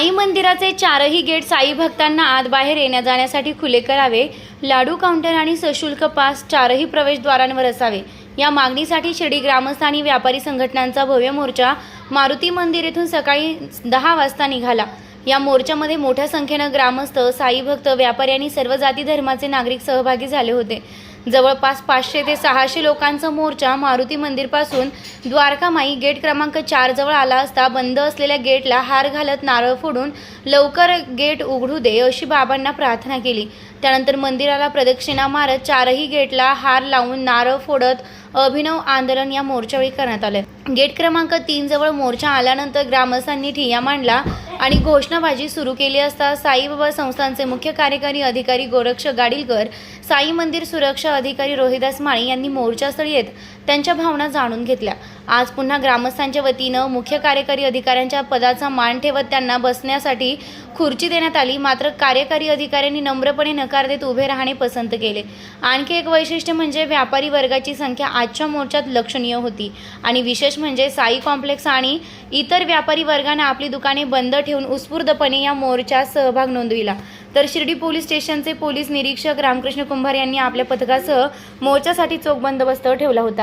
साई मंदिराचे चारही गेट साई भक्तांना आत बाहेर येण्या जाण्यासाठी खुले करावे. लाडू काउंटर आणि सशुल्क पास चारही प्रवेशद्वारांवर असावे. या मागणीसाठी शिर्डी ग्रामस्थ आणि व्यापारी संघटनांचा भव्य मोर्चा मारुती मंदिर येथून सकाळी दहा वाजता निघाला. या मोर्चामध्ये मोठ्या संख्येनं ग्रामस्थ साई भक्त व्यापारी आणि सर्व जाती धर्माचे नागरिक सहभागी झाले होते. जवळपास पाचशे ते सहाशे लोकांचा मोर्चा मारुती मंदिरपासून द्वारकामाई गेट क्रमांक चार जवळ आला असता बंद असलेल्या गेटला हार घालत नारळ फोडून लवकर गेट उघडू दे अशी बाबांना प्रार्थना केली. त्यानंतर मंदिराला प्रदक्षिणा मारत चारही गेटला हार लावून नारळ फोडत अभिनव आंदोलन या मोर्चावेळी करण्यात आले. गेट क्रमांक तीन जवळ मोर्चा आल्यानंतर ग्रामस्थांनी ठिय्या मांडला आणि घोषणाबाजी सुरू केली असता साईबाबा संस्थांचे मुख्य कार्यकारी अधिकारी गोरक्ष गाडीलकर साई मंदिर सुरक्षा अधिकारी रोहिदास माळी यांनी मोर्चास्थळी येत त्यांच्या भावना जाणून घेतल्या. आज पुन्हा ग्रामस्थांच्या वतीनं मुख्य कार्यकारी अधिकाऱ्यांच्या पदाचा मान ठेवत त्यांना बसण्यासाठी खुर्ची देण्यात आली. मात्र कार्यकारी अधिकाऱ्यांनी नम्रपणे नकार देत उभे राहणे पसंत केले. आणखी एक वैशिष्ट्य म्हणजे व्यापारी वर्गाची संख्या आजच्या मोर्चात लक्षणीय होती. आणि विशेष म्हणजे साई कॉम्प्लेक्स आणि इतर व्यापारी वर्गाने आपली दुकाने बंद ठेवून उत्स्फूर्तपणे या मोर्चात सहभाग नोंदविला. तर शिर्डी पोलीस स्टेशनचे पोलीस निरीक्षक रामकृष्ण कुंभार यांनी आपल्या पथकासह मोर्चासाठी चोख बंदोबस्त ठेवला होता.